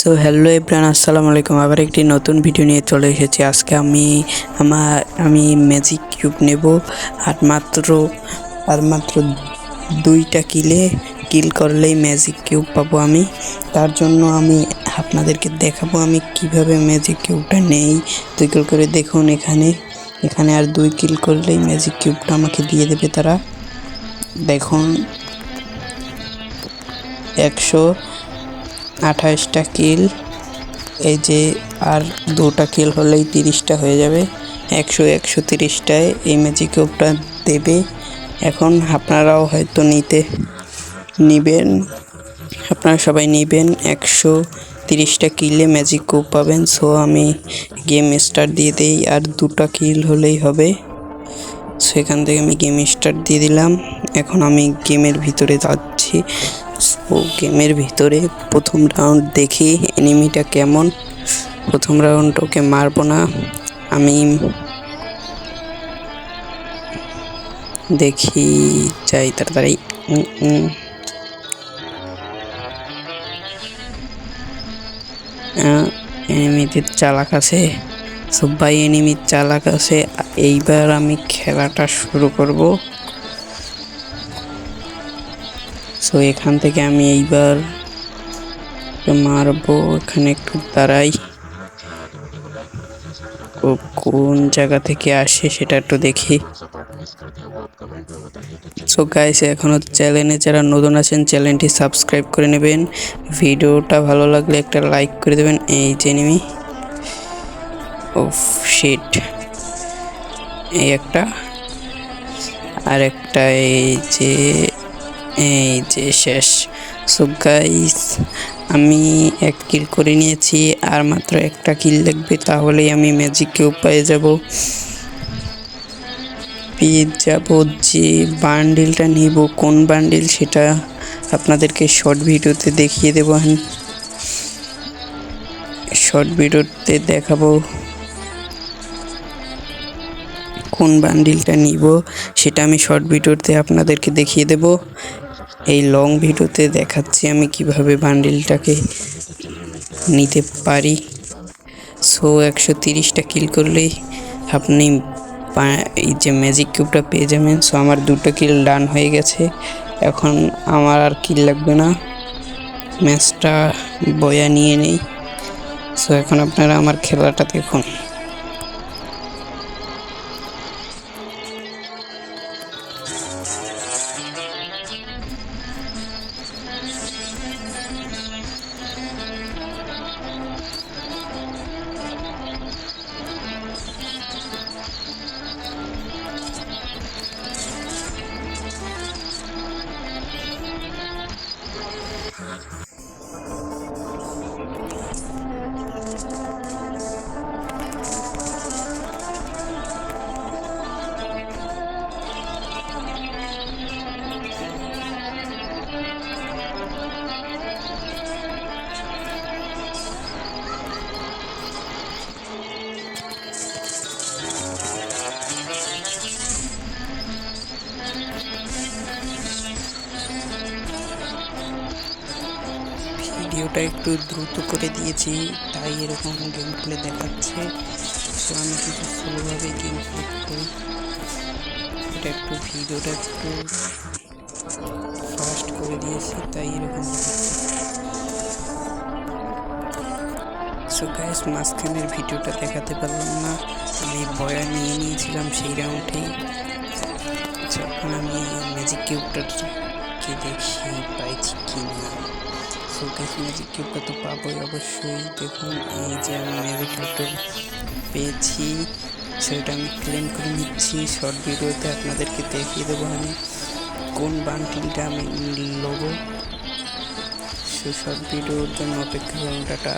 So hello everyone আসসালামু আলাইকুম। আবার একটি নতুন ভিডিও নিয়ে চলে এসেছি। আজকে আমি আমার, আমি ম্যাজিক কিউব নেব। আর মাত্র আর মাত্র দুইটা কিলে কিল করলেই ম্যাজিক কিউব পাবো আমি। তার জন্য আমি আপনাদেরকে দেখাবো আমি কীভাবে ম্যাজিক কিউবটা নেই। দুই কিল করে দেখুন এখানে। এখানে আর দুই কিল করলেই ম্যাজিক কিউবটা আমাকে দিয়ে দেবে তারা। দেখুন। একশো আঠাশটা কিল। এই যে আর দুটা কিল হলেই তিরিশটা হয়ে যাবে। একশো একশো তিরিশটায় এই ম্যাজিক কিউবটা দেবে। এখন আপনারাও হয়তো নিতে নিবেন। আপনারা সবাই নেবেন। একশো তিরিশটা কিলে ম্যাজিক কিউব পাবেন। সো আমি গেম স্টার্ট দিয়ে দিই। আর দুটা কিল হলেই হবে। সো এখান থেকে আমি গেম স্টার্ট দিয়ে দিলাম। এখন আমি গেমের ভিতরে যাচ্ছি। সো গেমের ভিতরে প্রথম রাউন্ড দেখি এনিমিটা কেমন। প্রথম রাউন্ড ওকে মারবো না। আমি দেখি, যাই তাড়াতাড়ি। এনিমিদের চালাক আছে। সবাই এনিমির চালাক আছে। এইবার আমি খেলাটা শুরু করব। সো এখান থেকে আমি এইবার মারবো। এখানে একটু দাঁড়াই। ও কোন জায়গা থেকে আসে সেটা একটু দেখি। সো গাইস এখনও চ্যানেলে যারা নতুন আছেন, চ্যানেলটি সাবস্ক্রাইব করে নেবেন। ভিডিওটা ভালো লাগলে একটা লাইক করে দেবেন। এই যে নিমি ও শিট এই একটা। আর একটা এই যে এই যে শেষ। সো গাইস আমি এক কিল করে নিয়েছি, আর মাত্র একটা কিল লাগবে তাহলেই আমি ম্যাজিক কিউব পেয়ে যাব। পেয়ে যাব যে বান্ডিলটা নিব, কোন বান্ডিল সেটা আপনাদেরকে শর্ট ভিডিওতে দেখিয়ে দেবো। শর্ট ভিডিওতে দেখাবো কোন বান্ডিলটা নিব, সেটা আমি শর্ট ভিডিওতে আপনাদেরকে দেখিয়ে দেব। এই লং ভিডিওতে দেখাচ্ছি আমি কীভাবে বান্ডিলটাকে নিতে পারি। সো একশো তিরিশটা কিল করলেই আপনি এই যে ম্যাজিক কিউবটা পেয়ে যাবেন। সো আমার দুটো কিল ডান হয়ে গেছে। এখন আমার আর কিল লাগবে না। ম্যাচটা বয়া নিয়ে নেই। সো এখন আপনারা আমার খেলাটা দেখুন। ভিডিওটা একটু দ্রুত করে দিয়েছি, তাই এরকম গেম প্লে দেখাচ্ছে। তো আমি কিছু স্লোভাবে গেম প্লে করি। এটা একটু ভিডিওটা একটু ফাস্ট করে দিয়েছি, তাই এরকম সো মাঝখানের ভিডিওটা দেখাতে পারলাম না। আমি বয়া নিয়ে নিয়েছিলাম সেই রাউন্ডেই এখন আমি ম্যাজিক কিউবটাকে দেখি পাইছি কি না। সো গাইস ম্যাজিক কিউবটা পাবোই অবশ্যই দেখুন, এই যে আমি ম্যাজিক পেয়েছি। সেটা আমি ক্লেম করে নিচ্ছি শর্ট ভিডিওতে আপনাদেরকে দেখিয়ে দেবো আমি কোন বান্টিলটা আমি নেব। সেই শর্ট ভিডিওর জন্য অপেক্ষা করুন, টাটা।